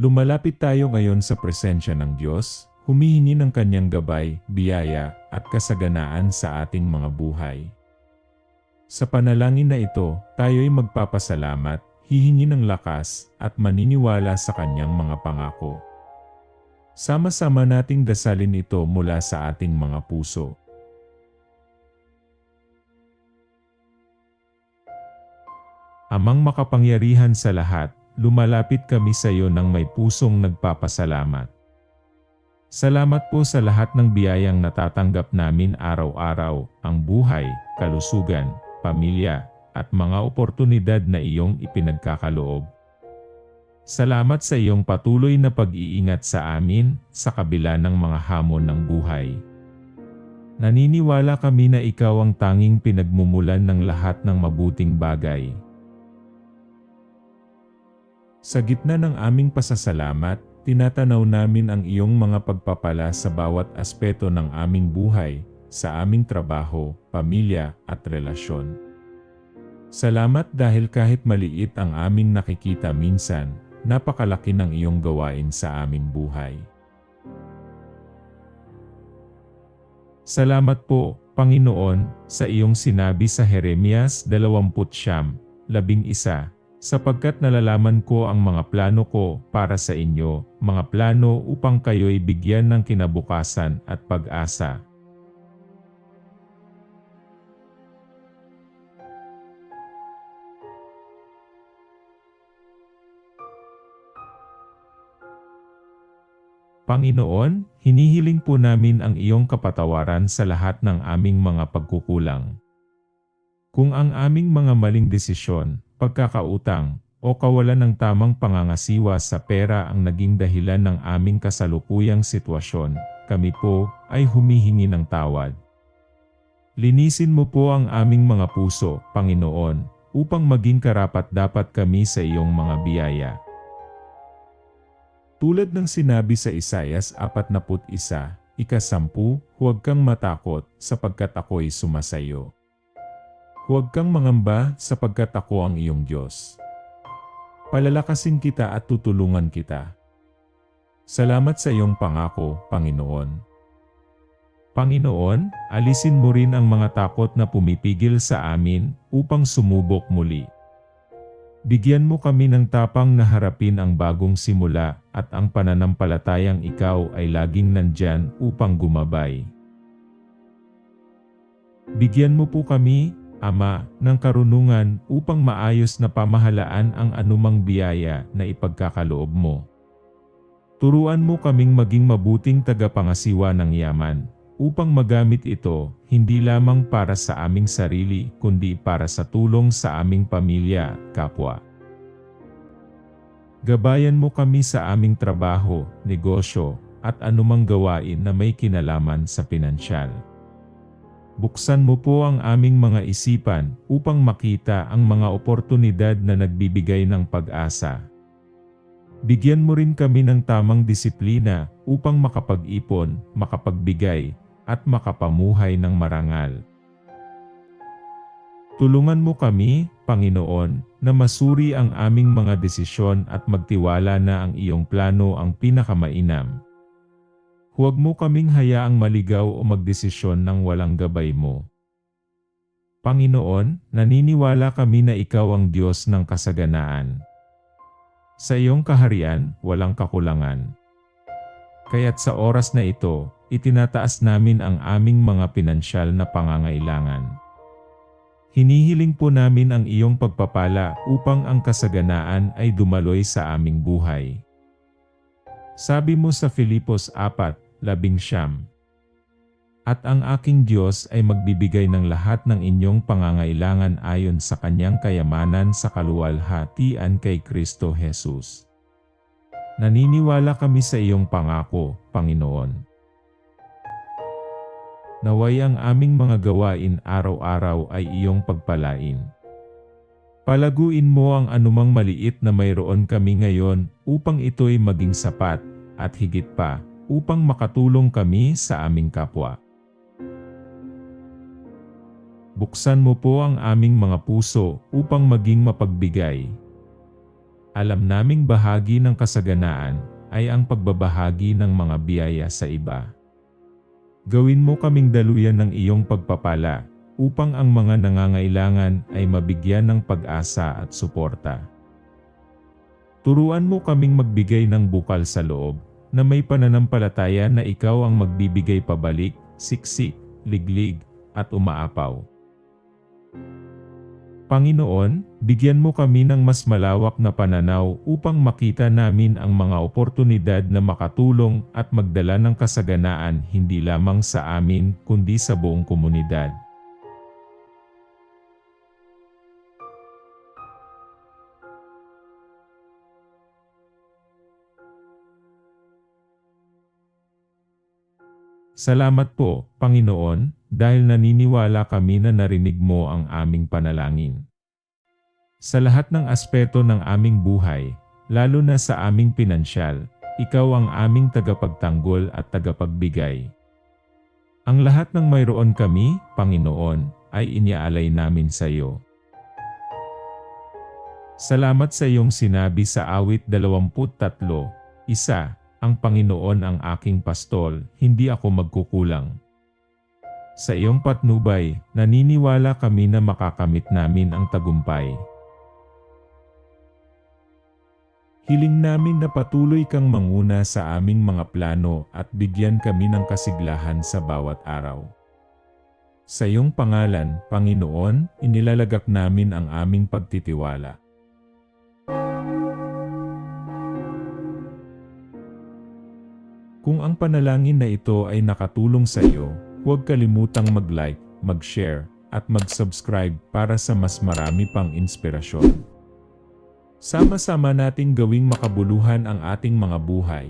Lumalapit tayo ngayon sa presensya ng Diyos, humihingi ng kanyang gabay, biyaya, at kasaganaan sa ating mga buhay. Sa panalangin na ito, tayo'y magpapasalamat, hihingi ng lakas, at maniniwala sa kanyang mga pangako. Sama-sama nating dasalin ito mula sa ating mga puso. Amang makapangyarihan sa lahat, lumalapit kami sa iyo ng may pusong nagpapasalamat. Salamat po sa lahat ng biyayang natatanggap namin araw-araw, ang buhay, kalusugan, pamilya, at mga oportunidad na iyong ipinagkakaloob. Salamat sa iyong patuloy na pag-iingat sa amin sa kabila ng mga hamon ng buhay. Naniniwala kami na ikaw ang tanging pinagmumulan ng lahat ng mabuting bagay. Sa gitna ng aming pasasalamat, tinatanaw namin ang iyong mga pagpapala sa bawat aspeto ng aming buhay, sa aming trabaho, pamilya at relasyon. Salamat dahil kahit maliit ang aming nakikita minsan, napakalaki ng iyong gawain sa aming buhay. Salamat po, Panginoon, sa iyong sinabi sa Jeremias 20, 11, sapagkat nalalaman ko ang mga plano ko para sa inyo, mga plano upang kayo'y bigyan ng kinabukasan at pag-asa. Panginoon, hinihiling po namin ang iyong kapatawaran sa lahat ng aming mga pagkukulang. Kung ang aming mga maling desisyon, pagkakautang, o kawalan ng tamang pangangasiwa sa pera ang naging dahilan ng aming kasalukuyang sitwasyon, kami po ay humihingi ng tawad. Linisin mo po ang aming mga puso, Panginoon, upang maging karapat-dapat kami sa iyong mga biyaya. Tulad ng sinabi sa Isayas 41, ikasampu, huwag kang matakot sapagkat ako'y sumasayo. Huwag kang mangamba sapagkat ako ang iyong Diyos. Palalakasin kita at tutulungan kita. Salamat sa iyong pangako, Panginoon. Panginoon, alisin mo rin ang mga takot na pumipigil sa amin upang sumubok muli. Bigyan mo kami ng tapang na harapin ang bagong simula at ang pananampalatayang ikaw ay laging nandyan upang gumabay. Bigyan mo po kami, Ama, ng karunungan upang maayos na pamahalaan ang anumang biyaya na ipagkakaloob mo. Turuan mo kaming maging mabuting tagapangasiwa ng yaman upang magamit ito hindi lamang para sa aming sarili kundi para sa tulong sa aming pamilya, kapwa. Gabayan mo kami sa aming trabaho, negosyo, at anumang gawain na may kinalaman sa pinansyal. Buksan mo po ang aming mga isipan upang makita ang mga oportunidad na nagbibigay ng pag-asa. Bigyan mo rin kami ng tamang disiplina upang makapag-ipon, makapagbigay, at makapamuhay ng marangal. Tulungan mo kami, Panginoon, na masuri ang aming mga desisyon at magtiwala na ang iyong plano ang pinakamainam. Huwag mo kaming hayaang maligaw o magdesisyon ng walang gabay mo. Panginoon, naniniwala kami na ikaw ang Diyos ng kasaganaan. Sa iyong kaharian, walang kakulangan. Kaya't sa oras na ito, itinataas namin ang aming mga pinansyal na pangangailangan. Hinihiling po namin ang iyong pagpapala upang ang kasaganaan ay dumaloy sa aming buhay. Sabi mo sa Filipos 4:11, At ang aking Diyos ay magbibigay ng lahat ng inyong pangangailangan ayon sa kanyang kayamanan sa kaluwalhatian kay Kristo Jesus. Naniniwala kami sa iyong pangako, Panginoon. Naway ang aming mga gawain araw-araw ay iyong pagpalain. Palaguin mo ang anumang maliit na mayroon kami ngayon upang ito'y maging sapat at higit pa upang makatulong kami sa aming kapwa. Buksan mo po ang aming mga puso upang maging mapagbigay. alam naming bahagi ng kasaganaan ay ang pagbabahagi ng mga biyaya sa iba. Gawin mo kaming daluyan ng iyong pagpapala upang ang mga nangangailangan ay mabigyan ng pag-asa at suporta. Turuan mo kaming magbigay ng bukal sa loob na may pananampalataya na ikaw ang magbibigay pabalik, siksik, liglig, at umaapaw. Panginoon, bigyan mo kami ng mas malawak na pananaw upang makita namin ang mga oportunidad na makatulong at magdala ng kasaganaan hindi lamang sa amin kundi sa buong komunidad. Salamat po, Panginoon, dahil naniniwala kami na narinig mo ang aming panalangin. Sa lahat ng aspeto ng aming buhay, lalo na sa aming pinansyal, ikaw ang aming tagapagtanggol at tagapagbigay. Ang lahat ng mayroon kami, Panginoon, ay iniaalay namin sa iyo. Salamat sa iyong sinabi sa awit 23, isa, ang Panginoon ang aking pastol, hindi ako magkukulang. Sa iyong patnubay, naniniwala kami na makakamit namin ang tagumpay. Hiling namin na patuloy kang manguna sa aming mga plano at bigyan kami ng kasiglahan sa bawat araw. Sa iyong pangalan, Panginoon, inilalagak namin ang aming pagtitiwala. Kung ang panalangin na ito ay nakatulong sa iyo, huwag kalimutang mag-like, mag-share, at mag-subscribe para sa mas marami pang inspirasyon. Sama-sama nating gawing makabuluhan ang ating mga buhay.